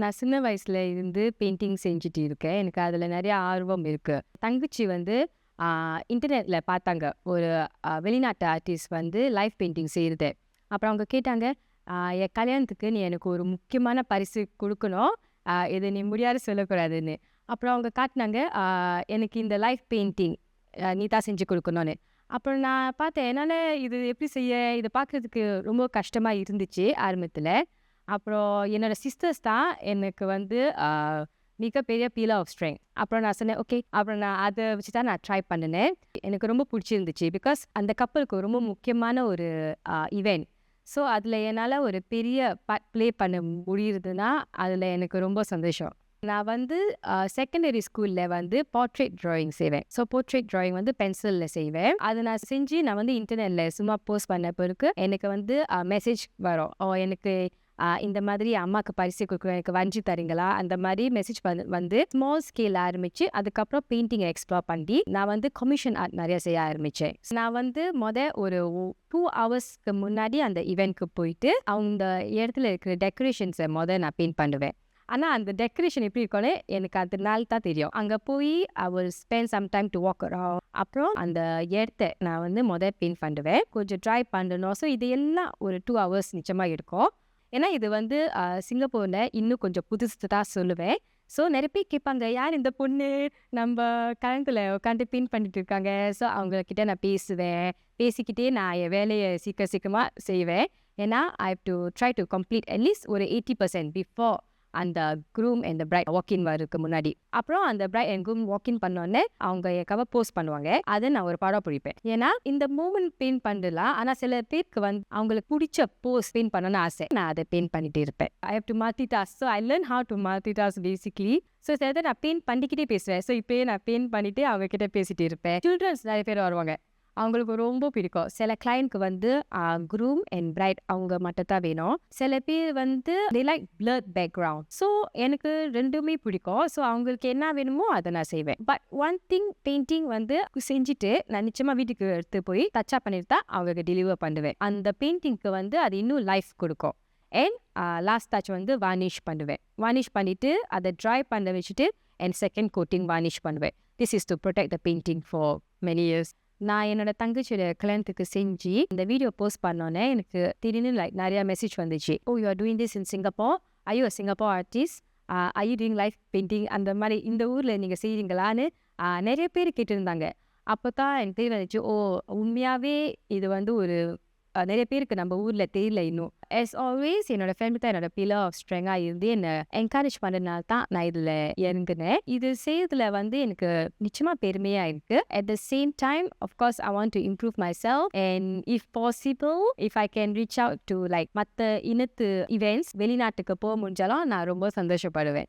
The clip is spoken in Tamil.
நான் சின்ன வயசுல இருந்து பெயிண்டிங் செஞ்சுட்டு இருக்கேன். எனக்கு அதுல நிறைய ஆர்வம் இருக்கு. தங்கச்சி வந்து இன்டர்நெட்டில் இன்டர்நெட்ல பார்த்தாங்க. ஒரு வெளிநாட்டு ஆர்டிஸ்ட் வந்து லைஃப் பெயிண்டிங் செய்கிறது அப்புறம் அவங்க கேட்டாங்க, என் கல்யாணத்துக்கு நீ எனக்கு ஒரு முக்கியமான பரிசு குடுக்கணும். இதை இத நீ முடியாது சொல்லக்கூடாதுன்னு." அப்புறம் அவங்க காட்டுனாங்க, எனக்கு இந்த லைஃப் பெயிண்டிங் நீ தான் செஞ்சு கொடுக்கணும்னு அப்புறம் நான் பார்த்தேன். என்னால இது எப்படி செய்ய? இத பார்க்குறதுக்கு ரொம்ப கஷ்டமா இருந்துச்சு ஆரம்பத்துல. அப்புறம் என்னோட சிஸ்டர்ஸ் தான் எனக்கு வந்து மிகப்பெரிய பீலா ஆஃப் ஸ்ட்ரெங்த். அப்புறம் நான் சொன்னேன், "ஓகே." அப்புறம் நான் அதை வச்சு தான் நான் ட்ரை பண்ணினேன் எனக்கு ரொம்ப பிடிச்சிருந்துச்சு பிகாஸ் அந்த கப்பலுக்கு ரொம்ப முக்கியமான ஒரு ஈவெண்ட் ஸோ அதுல என்னால் ஒரு பெரிய பட் ப்ளே பண்ண முடியுறதுன்னா, அதுல எனக்கு ரொம்ப சந்தோஷம். நான் வந்து செகண்டரி ஸ்கூல்ல வந்து போர்ட்ரேட் ட்ராயிங் செய்வேன். ஸோ போர்ட்ரேட் ட்ராயிங் வந்து பென்சிலில் செய்வேன். அதை நான் செஞ்சு நான் வந்து இன்டர்நெட்டில் சும்மா போஸ்ட் பண்ண பிறகு எனக்கு வந்து மெசேஜ் வரும். "ஓ எனக்கு இந்த மாதிரி அம்மாக்கு பரிசு குடுக்கணும். எனக்கு வஞ்சி தரீங்களா?" அந்த மாதிரி மெசேஜ் வந்து ஸ்மால் ஸ்கேல் ஆரம்பிச்சு, அதுக்கப்புறம் பெயிண்டிங் எக்ஸ்ப்ளோர் பண்ணி, நான் வந்து கமிஷன் ஆர்ட் நிறைய செய்ய ஆரம்பிச்சேன். நான் வந்து முத ஒரு டூ ஹவர்ஸ்க்கு முன்னாடி அந்த ஈவெண்ட்க்கு போயிட்டு, அந்த இடத்துல இருக்கிற டெக்கரேஷன்ஸ முத நான் பெயிண்ட் பண்ணுவேன். ஆனா அந்த டெக்கரேஷன் எப்படி இருக்கும்னு எனக்கு அந்த நாள் தான் தெரியும். அங்க போயி அவர் spend some time to walk around. அப்புறம் அந்த இடத்த நான் வந்து முத பெயிண்ட் பண்ணுவேன். கொஞ்சம் ட்ரை பண்ணணும். ஸோ இது எல்லாம் ஒரு டூ ஹவர்ஸ் நிச்சயமாக இருக்கும் ஏன்னா இது வந்து சிங்கப்பூரில் சிங்கப்பூர்ல இன்னும் கொஞ்சம் புதுசு தான் சொல்லுவேன். ஸோ நிறைய பேர் கேட்பாங்க, "யார் இந்த பொண்ணு? நம்ம கல்யாணத்துல உட்காந்து பின் பண்ணிட்டு இருக்காங்க." ஸோ அவங்கக்கிட்ட நான் பேசுவேன். பேசிக்கிட்டே நான் என் வேலைய சீக்கிரம் சீக்கிரமா செய்வேன். ஏன்னா I have to try to complete at least ஒரு 80% பிஃபோர் அந்த க்ரூம் அந்த பிரைட் வாக்கின் வரதுக்கு முன்னாடி. அப்புறம் அந்த பிரைட் அண்ட் க்ரூம் வாக்கின் பண்ணோடனே அவங்க என் கவர் போஸ்ட் பண்ணுவாங்க. அதை நான் ஒரு படம் பிடிப்பேன். ஏன்னா இந்த மூமெண்ட் பெயிண்ட் பண்ணலாம். ஆனா சில பேருக்கு வந்து அவங்களுக்கு புடிச்ச போஸ் பெயிண்ட் பண்ணணும்னு ஆசை. நான் அதை பெயிண்ட் பண்ணிட்டே இருப்பேன். I have to multitask. So I learn how to multitask basically so சில நான் பெயிண்ட் பண்ணிக்கிட்டே பேசுவேன். ஸோ இப்போயே நான் பெயிண்ட் பண்ணிட்டு அவங்க கிட்ட பேசிட்டு இருப்பேன். சில்ட்ரன்ஸ் நிறைய பேர் வருவாங்க. அவங்களுக்கு ரொம்ப பிடிக்கும். சில கிளைண்ட்க்கு வந்து குரூம் அண்ட் பிரைட் அவங்க மட்டும் தான் வேணும். சில பேர் வந்து they like blur background. So எனக்கு ரெண்டுமே பிடிக்கும். ஸோ அவங்களுக்கு என்ன வேணுமோ அத நான் செய்வேன். பட் ஒன் திங் பெயிண்டிங் வந்து செஞ்சுட்டு நான் நிச்சயமா வீட்டுக்கு எடுத்து போய் டச்சா பண்ணிட்டு தான் அவங்களுக்கு டெலிவர் பண்ணுவேன். அந்த பெயிண்டிங்க்கு வந்து அது இன்னும் லைஃப் கொடுக்கும் அண்ட் லாஸ்ட் டச் வந்து வார்னிஷ் பண்ணுவேன். வார்னிஷ் பண்ணிட்டு அத ட்ரை பண்ண வச்சுட்டு அண்ட் செகண்ட் கோட்டிங் வார்னிஷ் பண்ணுவேன். This is to protect the painting for many years. நான் என்னோட தங்கச்சியோட கல்யாணத்துக்கு செஞ்சு இந்த வீடியோ போஸ்ட் பண்ணோனே, எனக்கு திடீர்னு லைக் நிறைய மெசேஜ் வந்துச்சு. "ஓ you are doing this in Singapore. ஐயோ you Singapore artist? I you doing life painting?" அந்த மாதிரி இந்த ஊர்ல நீங்க செய்கிறீங்களான்னு uh, நிறைய பேர் கேட்டிருந்தாங்க. அப்போ தான் எனக்கு தெரிய வந்துச்சு. ஓ உண்மையாவே இது வந்து ஒரு நிறைய பேருக்கு நம்ம ஊர்ல தெரியல இன்னும். எஸ் ஆல்வேஸ் என்னோட ஃபேமிலி தான் என்னோட பில்லர் ஆஃப் ஸ்ட்ரெங்கா இருந்து என்னை என்கரேஜ் பண்ணதுனால தான் நான் இதுல இறங்குனேன். இது செய்யறதுல வந்து எனக்கு நிச்சயமா பெருமையா இருக்கு. At the same time of course I want to improve myself and if possible if I can reach out to like மத்த இனத்து இவெண்ட்ஸ் வெளிநாட்டுக்கு போக முடிஞ்சாலும் நான் ரொம்ப சந்தோஷப்படுவேன்.